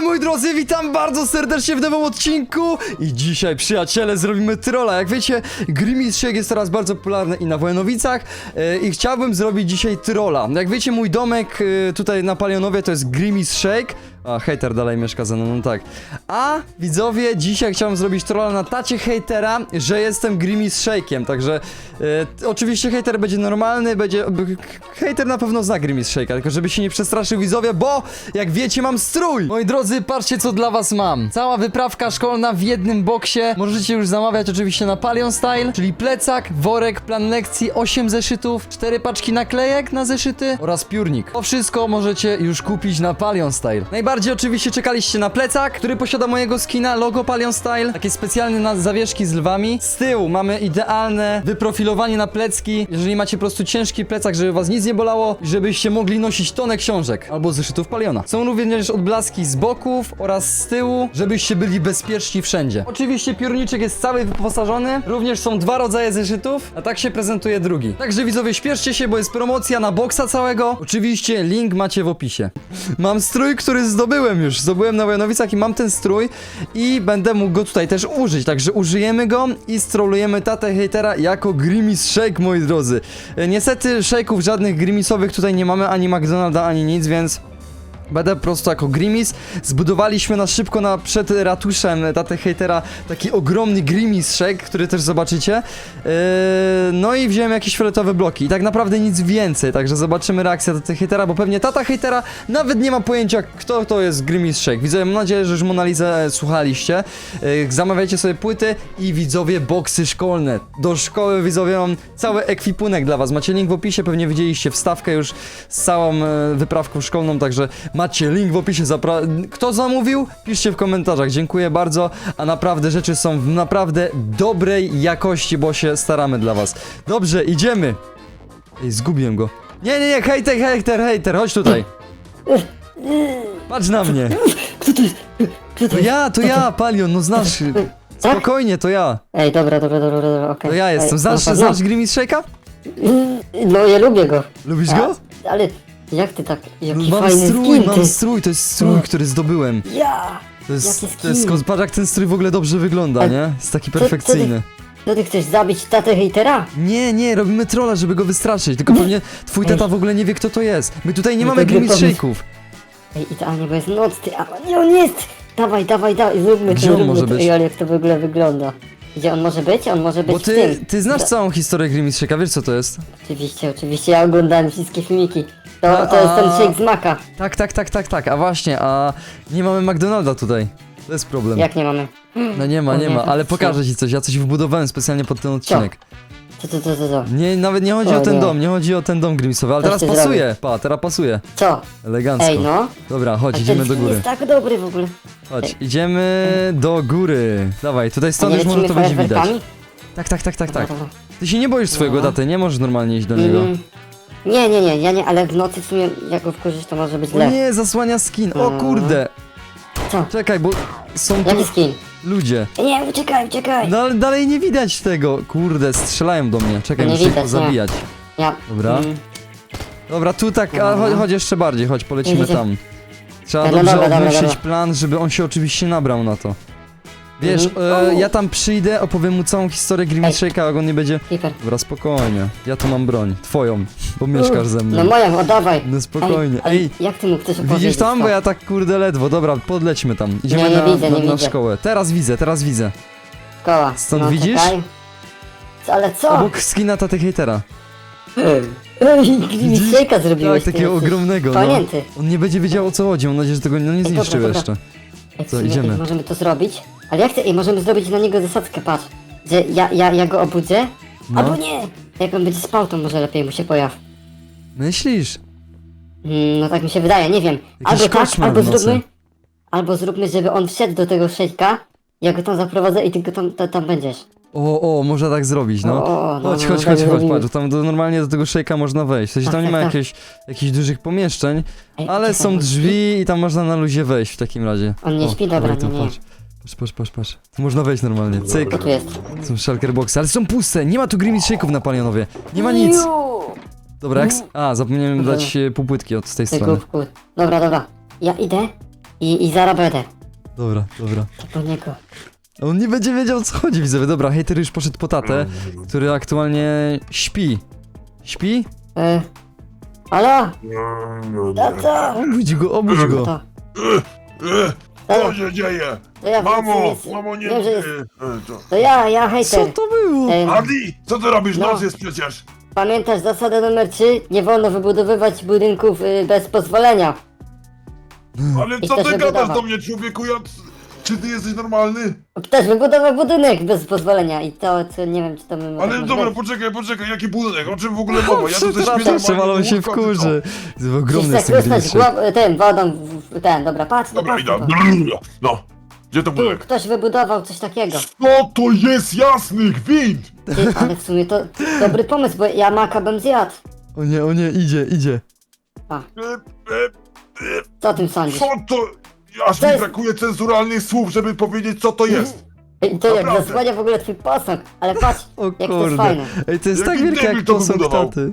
Siemano moi drodzy, witam bardzo serdecznie w nowym odcinku. I dzisiaj przyjaciele zrobimy trolla. Jak wiecie, Grimace Shake jest teraz bardzo popularny i na Wojanowicach e, I chciałbym zrobić dzisiaj trolla. Jak wiecie, mój domek e, tutaj na Palionowie to jest Grimace Shake a, hejter dalej mieszka ze mną, no tak. A, widzowie, dzisiaj chciałem zrobić trolla na tacie hejtera, że jestem Grimace Shake'iem, także e, oczywiście hejter będzie normalny, będzie... Hejter na pewno zna Grimace Shake'a, tylko żeby się nie przestraszył widzowie, bo jak wiecie mam strój! Moi drodzy, patrzcie co dla was mam. Cała wyprawka szkolna w jednym boksie. Możecie już zamawiać oczywiście na Palion Style, czyli plecak, worek, plan lekcji, 8 zeszytów, 4 paczki naklejek na zeszyty oraz piórnik. To wszystko możecie już kupić na Palion Style. Najbardziej oczywiście czekaliście na plecak, który posiada mojego skina, logo Palion Style, takie specjalne na zawieszki z lwami. Z tyłu mamy idealne wyprofilowanie na plecki, jeżeli macie po prostu ciężki plecak, żeby was nic nie bolało żebyście mogli nosić tonę książek albo zeszytów Paliona. Są również odblaski z boków oraz z tyłu, żebyście byli bezpieczni wszędzie. Oczywiście piórniczek jest cały wyposażony, również są dwa rodzaje zeszytów, a tak się prezentuje drugi. Także widzowie, śpieszcie się, bo jest promocja na boksa całego. Oczywiście link macie w opisie. Mam strój, który zdobyłem już. Zdobyłem na Wojanowicach i mam ten strój i będę mógł go tutaj też użyć. Także użyjemy go i strolujemy tatę hejtera jako Grimace Shake, moi drodzy. E, Niestety shake'ów żadnych Grimace'owych tutaj nie mamy, ani McDonalda, ani nic, więc... Będę po prostu jako Grimis. Zbudowaliśmy na szybko na, przed ratuszem tatę hejtera taki ogromny Grimis Shake, który też zobaczycie. Yy, no i wziąłem jakieś fioletowe bloki. I tak naprawdę nic więcej, także zobaczymy reakcję taty hejtera, bo pewnie tata hejtera nawet nie ma pojęcia, kto to jest Grimis Shake. Widzowie, mam nadzieję, że już Monalizę e, słuchaliście. Yy, zamawiajcie sobie płyty i widzowie boksy szkolne. Do szkoły widzowie mam cały ekwipunek dla was. Macie link w opisie, pewnie widzieliście wstawkę już z całą e, wyprawką szkolną, także macie link w opisie. Zapra- Kto zamówił? Piszcie w komentarzach. Dziękuję bardzo, a naprawdę rzeczy są w naprawdę dobrej jakości, bo się staramy dla was. Dobrze, idziemy. Ej, zgubiłem go. Nie, nie, nie, hejter, hejter, hejter, chodź tutaj. Patrz na mnie. Kto to jest? Kto To to jest? ja, to ja, Palion, no znasz. Spokojnie, to ja. Ej, dobra, dobra, dobra, dobra, okej. To ja jestem. Znasz, no, znasz Grimace Shake'a? No, ja lubię go. Lubisz go? Ale jak ty tak, jaki Mam fajny strój, skin, ty. mam strój, to jest strój, No. który zdobyłem. Ja! To jest, Jaki to jest, skin? patrz jak ten strój w ogóle dobrze wygląda, nie? Jest taki perfekcyjny. No ty chcesz zabić tatę hejtera? Nie, nie, robimy trolla, żeby go wystraszyć, tylko pewnie twój tata w ogóle nie wie kto to jest. My tutaj nie No mamy to Grimace powiedz- Shake'ów. Ej, idealnie, bo jest noc, ty, a nie, on jest! Dawaj, dawaj, dawaj, zróbmy Gdzie to, on zróbmy może to. być? Ej, ale jak to w ogóle wygląda. Gdzie on może być? On może być Bo w ty, tym. ty znasz Da- całą historię Grimace Shake'a, wiesz co to jest? Oczywiście, oczywiście, ja oglądałem wszystkie filmiki. To, to jest ten shake z maka. Tak, tak, tak, tak, tak, a właśnie, a nie mamy McDonalda tutaj. To jest problem. Jak nie mamy? No nie ma, O nie nie, ma, ale co? pokażę ci coś, ja coś wybudowałem specjalnie pod ten odcinek. Co, co, co, co, co? Nie, nawet nie chodzi O o ten nie. dom, nie chodzi o ten dom Grimsowy, ale Coś teraz ty pasuje, pa, teraz pasuje. Co? Elegancko. Ej, no. Dobra, chodź, A idziemy ten do góry. jest tak dobry w ogóle. Chodź, idziemy do góry. Dawaj, tutaj A stąd nie już może lecimy to będzie widać. fajerwerkami? Tak, tak, tak, tak, tak. Dobra, dobra. Ty się nie boisz swojego No. daty, nie możesz normalnie iść do niego. Mm, Nie, nie, nie, ja nie, ale w nocy w sumie jak go wkurzysz to może być O źle. nie, zasłania skin, o No. kurde. Co? Czekaj, bo są tu Jaki skin? ludzie. Nie, uciekaj, uciekaj! No ale dalej nie widać tego. Kurde, strzelają do mnie. Czekaj, Nie muszę ich widać, nie. zabijać. Ja. Dobra. Mm, Dobra, tu tak, a chodź, chodź jeszcze bardziej, chodź, polecimy Idzie. tam. Trzeba No dobrze dobra, dobra, obmyślić dobra. plan, żeby on się oczywiście nabrał na to. Wiesz, Mhm. e, ja tam przyjdę, opowiem mu całą historię Grimace Shake'a, jak on nie będzie... Hiper. Dobra, spokojnie. Ja tu mam broń. Twoją, bo mieszkasz ze mną. No moją, oddawaj. No spokojnie. Ej, Ej, jak ty mu chcesz opowiedzieć widzisz tam? Bo ja tak kurde ledwo. Dobra, podlećmy tam. Idziemy Nie, na, widzę, na, nie na widzę. szkołę. Teraz widzę, teraz widzę. Koła. Stąd no, widzisz? Czekaj. Co, ale co? Obok skina taty hejtera. Ej, Glimicejka zrobiłeś. Tak, ty takiego jesteś ogromnego, no. On nie będzie wiedział o co chodzi, mam nadzieję, że tego no, nie dobra, zniszczył dobra. jeszcze. Ej, w Co, sumie, idziemy? ej, Możemy to zrobić. Ale jak ty, ej, możemy zrobić na niego zasadzkę, patrz. Że ja, ja, ja go obudzę, No. albo nie. Jak on będzie spał, to może lepiej mu się pojaw. Myślisz? Mm, no tak mi się wydaje, nie wiem. Jakiś albo tak, koszmar albo w nocy. zróbmy. Albo zróbmy, żeby on wszedł do tego szejka. Ja go tam zaprowadzę i ty go tam, ta- tam będziesz. O, o, można tak zrobić, no. O, o, no, chodź, no, chodź, tak chodź, chodź, zrobimy. patrz, tam do, normalnie do tego szejka można wejść. W sensie tam Tak, nie ma tak, tak. jakichś, jakichś dużych pomieszczeń, Ej, ale czekaj, są on drzwi i tam można na luzie wejść w takim razie. On nie śpi? Dobra, nie, nie. Patrz, patrz, patrz, patrz, patrz. Tu można wejść normalnie, cyk. Tu jest? Są shulker boxy, ale są puste, nie ma tu grimace shake'ów na palionowie. Nie ma nic. Ju! Dobra, jak... s- A, zapomniałem Dobra. dać e, półpłytki od z tej Ty strony. głupku. Dobra, dobra. Ja idę. I, i zaraz będę. Dobra, dobra. Do niego. On nie będzie wiedział o co chodzi, widzowie. Dobra, hejter już poszedł po tatę, który aktualnie śpi. Śpi? E, halo? Tato? Obudź go, obudź go. To, Co się dzieje? to ja Mamo, jest, mamo nie... wiem, że jest, e, to- To ja, ja Co hejter. to było? E, Adi, co ty robisz? No. Noc jest przecież. pamiętasz zasadę numer 3? Nie wolno wybudowywać budynków y, bez pozwolenia. Ale I co ty gadasz do mnie, człowieku? Ja... Czy ty jesteś normalny? Też wybudował budynek bez pozwolenia i to, co nie wiem, czy to my Ale możemy dobra, zrobić. poczekaj, poczekaj, jaki budynek? O czym w ogóle mowa? Ja tu ze Przepraszam, przewalą się w kurze. Ogromny jest Musisz ten tak wodą, w, w, ten, dobra, patrz, no Dobra, patrz. idę. no. No. Gdzie to Tu, budynek? ktoś wybudował coś takiego. Co to jest jasny gwint? Ty, ale w sumie to dobry pomysł, bo ja maka bym zjadł. O nie, o nie, idzie, idzie. E, e, e, Co o tym sądzisz? Co to? Aż mi jest- brakuje cenzuralnych słów, żeby powiedzieć co to jest. Ej, To jak Naprawdę. zasłania w ogóle twój posąg, ale patrz, O jak to jest kurde. fajne. Ej, to jest Jaki tak wielkie debil jak to posąg wybudował? taty.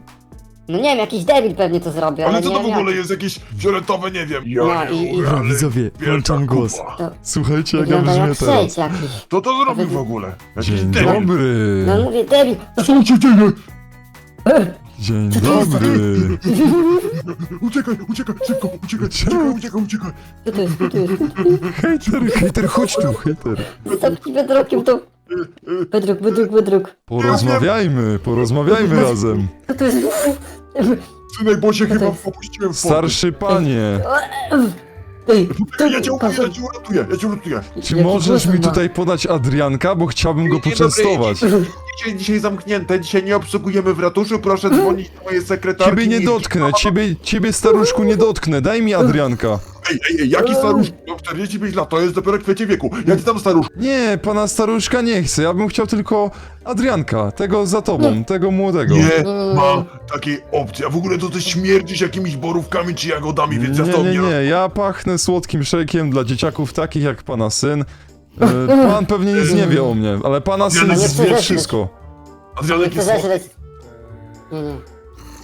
No nie wiem, jakiś debil pewnie to zrobił, ale, Ale co nie to w wiem ogóle jak. jest? Jakieś fioletowe, nie wiem. No i- i- Dobra, ale widzowie, wielka włączam głos. kupa. Słuchajcie, jak ja Wygląda brzmię jak teraz. sześć jakiś. Co to zrobił w ogóle? Jakiś Dzień debil. dobry. No mówię, debil. Co się dzieje? Dzień Co to jest? dobry. Uciekaj, uciekaj, szybko, uciekaj, uciekaj, uciekaj, uciekaj. Co to jest, co to jest? Hejter, hejter, chodź tu, hejter. Zamknij bedrokiem to. Bedruk, bedruk, bedruk. Porozmawiajmy, porozmawiajmy razem. Co to jest? Synek, bo się chyba jest? popuściłem w Starszy panie, Ej, Ej, Ja cię uratuję, ja cię uratuję, ja cię uratuję. czy Jaki możesz głos mi on ma? tutaj podać Adrianka, bo chciałbym go poczęstować. Dzisiaj, dzisiaj zamknięte, dzisiaj nie obsługujemy w ratuszu, proszę dzwonić do mojej sekretarki. Ciebie nie dotknę, ciebie, ciebie staruszku nie dotknę, daj mi Adrianka. Ej, ej, ej, jaki staruszek? No 45 lat, to jest dopiero kwiecie wieku. Ja ci tam staruszek. Nie, pana staruszka nie chcę, ja bym chciał tylko Adrianka, tego za tobą, tego młodego. Nie ma takiej opcji. A w ogóle to ty śmierdzisz jakimiś borówkami czy jagodami, więc ja z Nie, tobą nie, nie... nie, ja pachnę słodkim szejkiem dla dzieciaków takich jak pana syn. E, Pan pewnie nic nie wie o mnie, ale pana syn chcę wie wszystko. Adrianek jest. Nie, nie.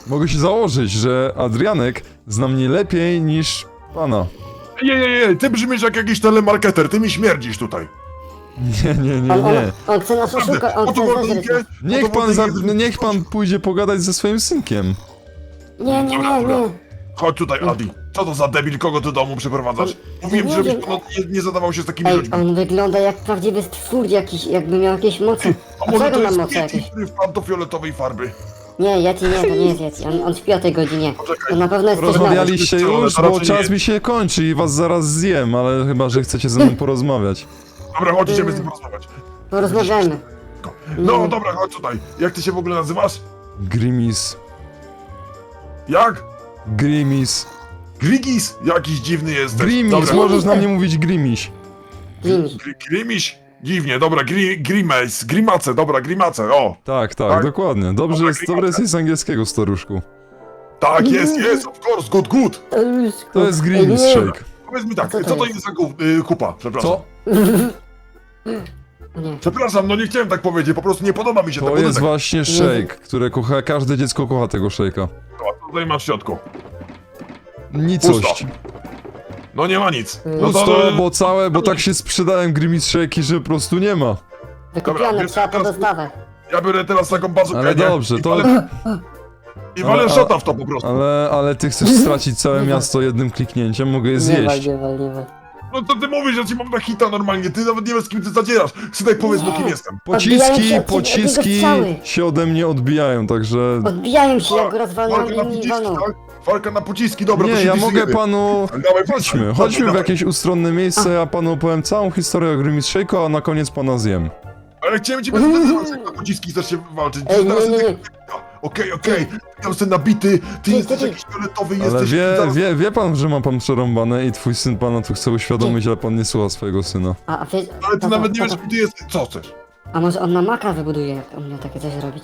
Mogę się założyć, że Adrianek zna mnie lepiej niż pana. Nie, nie, nie, ty brzmisz jak jakiś telemarketer, ty mi śmierdzisz tutaj. Nie, nie, nie, On, on, nie. on chce nas oszukać, on chce Niech pan, za, niech pan pójdzie pogadać ze swoim synkiem. Nie, nie, nie, nie. Chodź tutaj, Adi. Co to za debil, kogo ty do domu przyprowadzasz? Mówiłem, nie żebyś wiem. pan nie, nie zadawał się z takimi Ej, ludźmi. on wygląda jak prawdziwy stwór jakiś, jakby miał jakieś moce. A A może czego to ma jest moce Yeti, jakieś? który wpadł do fioletowej farby? Nie, Yeti nie, to nie jest Yeti. On, on śpi o tej godzinie. Poczekaj. To na pewno jest coś nowego. Rozmawialiście już, bo raczej nie. czas mi się kończy i was zaraz zjem, ale chyba, że chcecie ze mną porozmawiać. Dobra, chodź, idziemy z tym porozmawiać. Porozmawiajmy. No dobra, chodź tutaj. Jak ty się w ogóle nazywasz? Grimis, Jak? Grimis. Grigis? Jakiś dziwny jesteś. Grimis, Dobra. możesz na mnie mówić Grimiś. Jimmy. Gri- Grimiś? Dziwnie, dobra, gri, grimace, grimace, dobra, grimace, o. Tak, tak, Tak? dokładnie. Dobrze Dobra, jest, dobre Grimace. jest z angielskiego, staruszku. Tak, jest, jest, of course, good, good. To jest nie. Shake. Powiedz mi tak, Co co to jest? jest za y, kupa? Przepraszam. Co? Przepraszam, no nie chciałem tak powiedzieć, po prostu nie podoba mi się To ten jest budynek. właśnie shake, które kocha, każde dziecko kocha tego shake'a. Co tutaj masz w środku? Nicość. No nie ma nic. No Pusto, bo całe, bo tak się sprzedałem Grimis że po prostu nie ma. Wykupione, wiesz, trzeba po teraz- dostawę. Ja biorę teraz taką bazookę, Ale nie? dobrze, I to- walę- I walę Ale- szota w to po prostu. Ale, ale ty chcesz stracić całe miasto jednym kliknięciem, mogę je Nie wal, zjeść. nie wal, nie wal. No to ty mówisz, że ci mam na hita normalnie, ty nawet nie wiesz z kim ty zadzierasz. Synek, powiedz mu kim jestem. Odbijają się Pociski, od ciebie- od niego pociski strzały. się ode mnie odbijają, także... Odbijają się, jak rozwalą Walka na i mi pociski, walą. tak? Walka na pociski, dobra, to Nie, się ja mogę panu... Dawaj, Chodźmy, dawaj, chodźmy w dawaj. jakieś ustronne miejsce, ja panu opowiem całą historię o Grimis Shake'u, a na koniec pana zjem. Ale chciałem ciebie zapytać, jak na pociski chcesz się walczyć. Ej, Teraz nie, nie. Okej, okej, tam jestem nabity, ty Ty, jesteś ty, ty. jakiś fioletowy, Ale jesteś... wie, zaraz- wie, wie pan, że ma pan przerąbane i twój syn pana tu chce uświadomić, ale pan nie słucha swojego syna. A, a Ale ty nawet nie wiesz, tato, kim ty jesteś. Co chcesz? A może on na Maka wybuduje, jak on miał takie coś robić?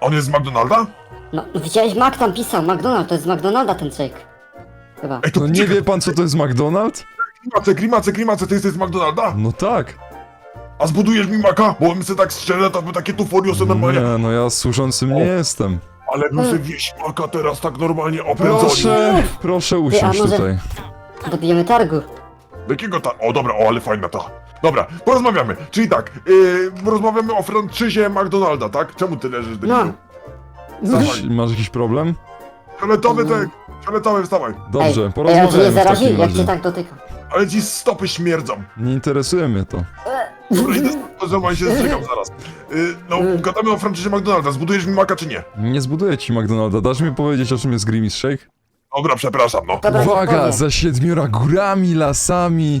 On jest z McDonalda? No, no widziałeś, Mac tam pisał, McDonald, to jest z McDonalda ten shake. Chyba. Ej, to No nie wie pan, co to jest McDonald's? Grimace, grimace, grimace, ty jesteś z McDonalda? No tak. A zbudujesz mi maka? Bo bym sobie tak strzelę, to by takie tuforiosy normalnie. Nie, no ja służącym nie jestem. Ale bym sobie wieśmaka teraz tak normalnie opędzony. Proszę, proszę usiąść może- tutaj. Dobijemy targu. Jakiego ta... O, dobra, o, ale fajna ta. Dobra, porozmawiamy. Czyli tak, yy, rozmawiamy o franczyzie McDonalda, tak? Czemu ty leżysz, No. debilu? Coś, masz jakiś problem? Fioletowy, tak, fioletowy, wstawaj. Dobrze, Ej, ej, a cię nie porozmawiajmy w zarazi, takim jak cię razie. tak dotyka? Ale ci stopy śmierdzą. Nie interesuje mnie to. Dobra, idę to zobacz, się zrzekam zaraz. Yy, no, gadamy o franczyzie McDonalda. Zbudujesz mi maka, czy nie? Nie zbuduję ci McDonalda. Dasz mi powiedzieć, o czym jest Grimace Shake? Dobra, przepraszam, no. Dobra, Uwaga, za siedmiora górami, lasami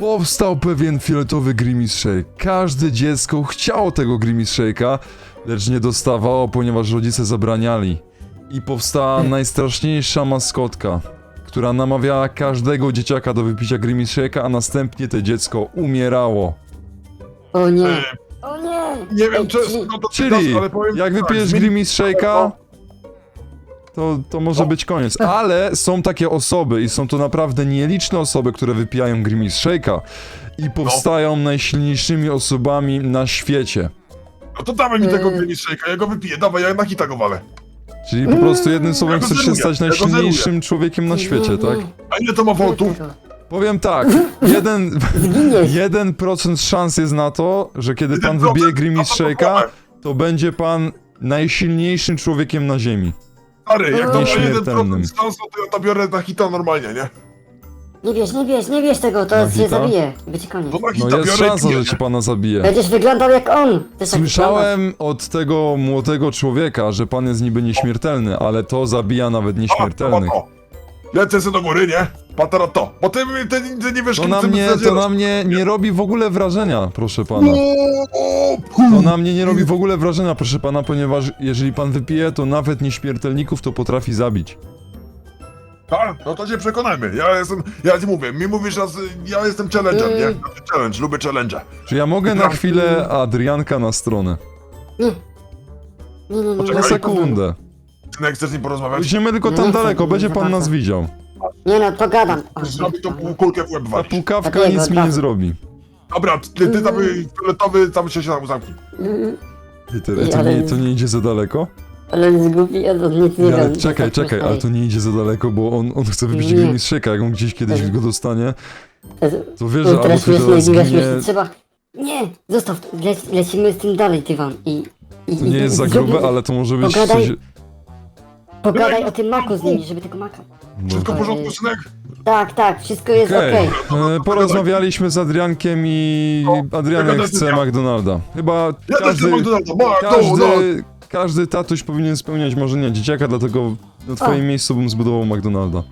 powstał pewien fioletowy Grimace Shake. Każde dziecko chciało tego Grimace Shake'a, lecz nie dostawało, ponieważ rodzice zabraniali. I powstała najstraszniejsza maskotka, która namawiała każdego dzieciaka do wypicia Grimace Shake'a, a następnie to dziecko umierało. O nie, Yy, o nie! nie wiem, czy... No to Czyli, ale powiem jak tak, wypijesz zmieni- Shake'a, to, to może być koniec. Ale są takie osoby i są to naprawdę nieliczne osoby, które wypijają Shake'a i powstają najsilniejszymi osobami na świecie. No to dawaj mi tego. Grimace Shake'a, ja go wypiję, dawaj, ja na hita go walę. Czyli po prostu jednym słowem Ja go chcesz się zeruję, stać ja go najsilniejszym człowiekiem na świecie, tak? A ile to ma voltów? Powiem tak, jeden, Zginiesz! jeden procent szans jest na to, że kiedy pan 1%, wybije a Grimace to Shake'a, to będzie pan najsilniejszym człowiekiem na ziemi. Stary, jak to ma Nieśmiertelnym. 1% szansu, to ja to biorę na hita normalnie, nie? Nie bierz, nie bierz, nie bierz tego, to cię zabije. Będzie koniec. To na No jest biorę szansa, że cię pana zabije. Będziesz wyglądał jak on! Słyszałem od tego młodego człowieka, że pan jest niby nieśmiertelny, ale to zabija nawet O, nieśmiertelnych. o, o. Lecę sobie do góry, nie? Patera to. Bo ty, ty, ty nie wiesz, To kim na ty mnie, to na mnie nie robi w ogóle wrażenia, proszę pana. O, o, To na mnie nie robi w ogóle wrażenia, proszę pana, ponieważ jeżeli pan wypije, to nawet nieśmiertelników to potrafi zabić. Tak, no to się przekonajmy. Ja jestem, ja ci mówię, mi mówisz raz, ja jestem challenge'em, nie? Mm. Znaczy Challenge, lubię challenge. Czy ja mogę na chwilę Adrianka na stronę? Nie. Nie, nie, nie. Na Poczekaj. sekundę. Jak chcesz z nim porozmawiać? Idziemy tylko Nie tam daleko, nie będzie pan nas widział. Nie no, pogadam. Zrobi to nie. kulkę w łeb Ta walić. pukawka nic mi nie zrobi. Dobra, ty, ty tam y, fioletowy, tam się się tam zamknij. Mm, Peter, to nie, to nie idzie za daleko? Ale jest głupi, ja to nic nie Nie, ale wiem. czekaj, Tak czekaj, ale to nie idzie za daleko, bo on, on chce wypić Nie. Grimace Shake'a, jak on gdzieś kiedyś go dostanie, To, to wiesz, że albo teraz ty śmiesznie, teraz giga zginie. Trzeba... Nie, zostaw, le, lecimy z tym dalej, Tywan. I, i, to i- nie jest za grube, ale to może być Pogadaj. coś... Pogadaj o tym maku z nimi, żeby tego maka... Wszystko w Ej. porządku, synek? Tak, tak, wszystko jest Okej, okej. e, porozmawialiśmy z Adriankiem i Adrianek jaka chce? McDonalda. Chyba Ja też każdy, chcę McDonalda, ma, no, no. każdy, każdy tatuś powinien spełniać marzenia dzieciaka, dlatego na twoim miejscu bym zbudował McDonalda.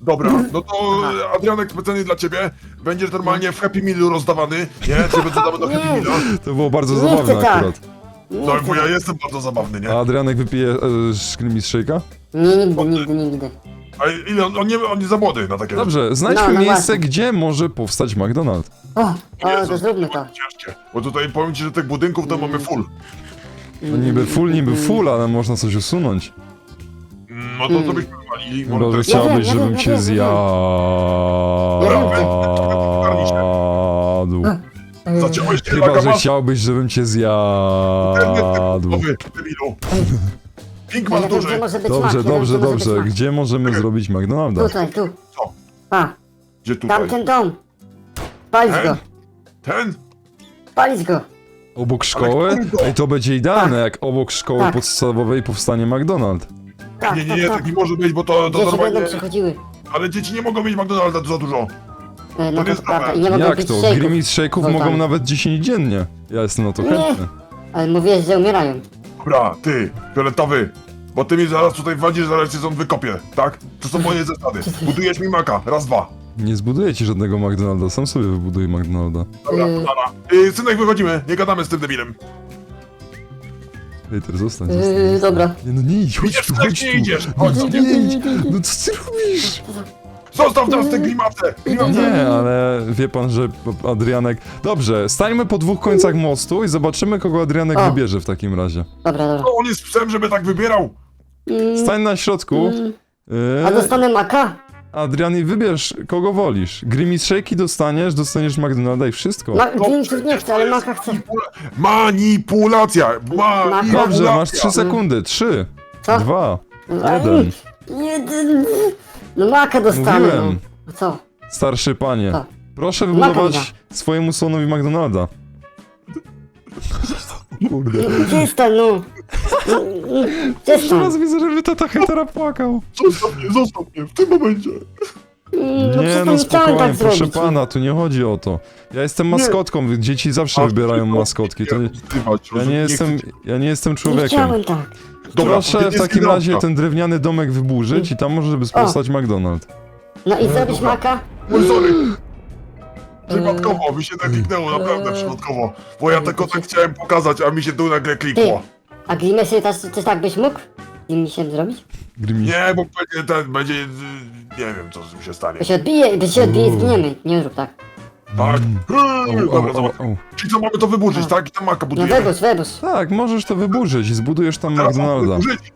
Dobra, no to e, Adrianek specjalnie dla ciebie. Będziesz normalnie w Happy Mealu rozdawany, nie? Ciebie dodamy do Happy Nie. Meala. To było bardzo Nie zabawne chcę tak. akurat. No, bo ja jestem bardzo zabawny, nie? A Adrianek wypije e, Grimace Shake'a? nie, nigdy, nigdy, nigdy. A ile on, on, nie, on nie za młody na takie Dobrze, znajdźmy No, no miejsce, właśnie. gdzie może powstać McDonald. O, o, to Jezus, zróbmy to. Ciężkie. Bo tutaj powiem ci, że tych budynków to mamy full. No niby full, niby full, ale można coś usunąć. No to co byśmy walili? Chyba, że chciałbyś, ja wiem, żebym ja cię wiem, ja zjadł. Zaciąłeś się Chyba, że chciałbyś, żebym cię zjadł. Debilu. Pink masz duży. może być Dobrze, mak, dobrze, gdzie może być dobrze. mak. Gdzie możemy zrobić McDonalda? Tutaj, tu. Co? Pa, Gdzie tutaj? tamten dom. Palić go, Ten? palić go. Obok szkoły? który to? Ej, to będzie idealne, jak obok szkoły Tak. podstawowej powstanie McDonald. Tak, Nie, nie, tak, nie, tak. tak nie może być, bo to, to Dzieci normalnie... będą przechodziły. Ale dzieci nie mogą mieć McDonalda za dużo. E, No To to jest prawda. dobre. I nie mogą Jak pić to? shake'ów. Grimace shake'ów mogą nawet 10 dziennie. Ja jestem na to Nie. chętny. Ale mówiłeś, że umierają. Dobra, ty, fioletowy. Bo ty mi zaraz tutaj walisz, zaraz cię stąd wykopię, tak? To są moje zasady. Budujesz mi maka, raz, dwa. Nie zbuduję ci żadnego McDonalda, sam sobie wybuduję McDonalda. Dobra, Yy. dobra. Yy, synek, wychodzimy, nie gadamy z tym debilem. Peter, zostań, zostań. Yy, dobra. Nie, no nie idź, chodź Idziesz, tu, synek, chodź nie tu. idziesz. Chodź, No nie idź. No co ty robisz? Zostaw teraz tę grimasę. Nie, ale wie pan, że Adrianek... Dobrze, stańmy po dwóch końcach mostu i zobaczymy, kogo Adrianek O. wybierze w takim razie. Dobra, dobra. No, on jest psem, żeby tak wybierał. Mm, Stań na środku. mm. Yy, A dostanę maka? Adrian, i wybierz, kogo wolisz. Shake'i dostaniesz, dostaniesz McDonalda i wszystko. Ma, No, nie chcę, ale maka chcę. Manipula- Manipulacja. Manipulacja. Dobrze, masz trzy sekundy. Trzy, Co? dwa, Ale jeden. Jeden. No maka dostanę. Mówiłem. No. Co? Starszy panie, Co? proszę wybudować swojemu sonowi McDonalda. Kurde. No, Przestań, no. No, no, Przestań. Teraz widzę, żeby tata hetera płakał. Zostaw mnie, zostaw mnie, w tym momencie. Mm, No Nie przestań, no chciałem spokojnie, tak proszę zrobić. pana, tu nie chodzi o to. Ja jestem maskotką, dzieci zawsze A, wybierają maskotki. To nie, ja nie jestem, ja nie jestem Nie człowiekiem. chciałem tak. Proszę w nie takim razie ten drewniany domek wyburzyć i tam może by powstać McDonald's. No i zrobisz maka? Oj, sorry. Eee. Przypadkowo, mi się tak kliknęło, naprawdę przypadkowo. Bo ja tylko tak chciałem pokazać, a mi się tu nagle Ty, klikło. a Grimesy też, też tak byś mógł? Grimisem zrobić? Grimis. Nie, bo będzie ten, będzie... y, Nie wiem, co z tym się stanie. Bo się odbije, bo się odbije zginiemy. Nie rób tak. Tak. Eee, au, Dobra, au, zobacz. au. Czyli co, mamy to wyburzyć, tak? I tam maka No budujemy. webus, webus. Tak, możesz to wyburzyć i zbudujesz tam Teraz mamy McDonalda. wyburzyć.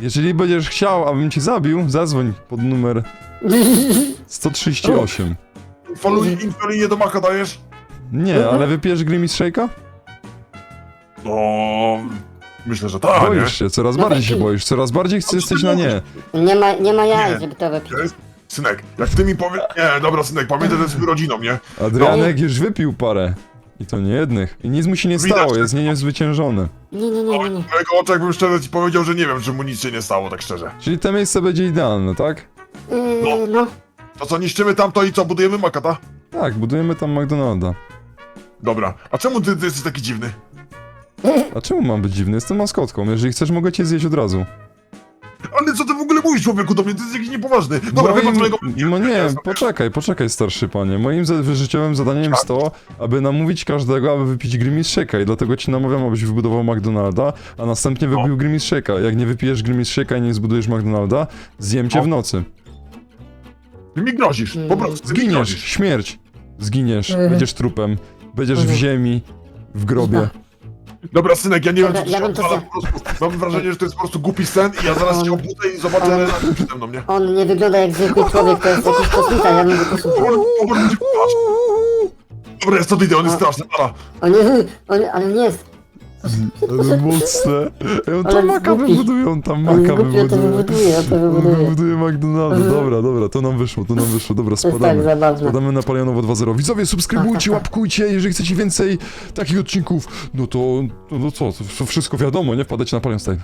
Jeżeli będziesz chciał, abym cię zabił, zadzwoń pod numer 138. Faluj infolinie do maka dajesz? Nie, ale wypijesz Grimis Shake'a? No... Myślę, że tak, nie? Boisz się, coraz No bardziej się wypij. boisz, coraz bardziej chcesz, jesteś na nie. Nie ma, nie ma jaj, Nie. żeby to wypić. Jest? Synek, jak ty mi powiesz... Nie, dobra, synek, pamiętaj to z rodziną, nie? Adrianek już wypił parę. I to nie jednych. I nic mu się nie Widać, stało, że- jest nie niezwyciężony. Nie, nie, nie, nie, nie. W mojego oczach bym szczerze ci powiedział, że nie wiem, czy mu nic się nie stało, tak szczerze. Czyli to miejsce będzie idealne, tak? Yy, no. To co, niszczymy tamto i co, budujemy makata? Tak, budujemy tam McDonalda. Dobra, a czemu ty, ty jesteś taki dziwny? A czemu mam być dziwny? Jestem maskotką. Jeżeli chcesz, mogę cię zjeść od razu. Ale co ty w ogóle mówisz, człowieku, do mnie? Ty jesteś jakiś niepoważny. Dobra, Moim- chyba twojego... No nie, poczekaj, poczekaj, starszy panie. Moim za- życiowym zadaniem jest to, aby namówić każdego, aby wypić Grimis Shake'a i dlatego ci namawiam, abyś wybudował McDonalda, a następnie wypił Grimis Shake'a. Jak nie wypijesz Grimis Shake'a i nie zbudujesz McDonalda, zjem cię w nocy. Ty mi grozisz, po prostu, ty mi Zginiesz, grozisz. śmierć. Zginiesz, Mhm. będziesz trupem, będziesz w Mhm. ziemi, w grobie. Dobra, synek, ja nie wiem, co ja bym to odwala, za- po prostu mam wrażenie, że to jest po prostu głupi sen i ja zaraz się obudzę i zobaczę relację przede mną, nie? On nie wygląda jak zwykły człowiek, to jest jakiś kosmita, ja bym go posłuchał. Dobra, dobra, będzie płacz. Dobra, jest to idę, on jest straszny, para. On nie, on, ale nie jest. Ale mocne. Ej, on tam Ale maka zgubi. wybuduje, on tam On maka głupio to wybuduje. wybuduje, ja to wybuduję. wybuduje McDonalda. Mhm. Dobra, dobra, to nam wyszło, to nam wyszło. Dobra, To jest tak spadamy. zabawne. Spadamy na Palionowo 2.0. Widzowie, subskrybujcie, Tak, tak, tak. łapkujcie, jeżeli chcecie więcej takich odcinków, no to, no, co, to wszystko wiadomo, nie? Wpadajcie na Palion Style.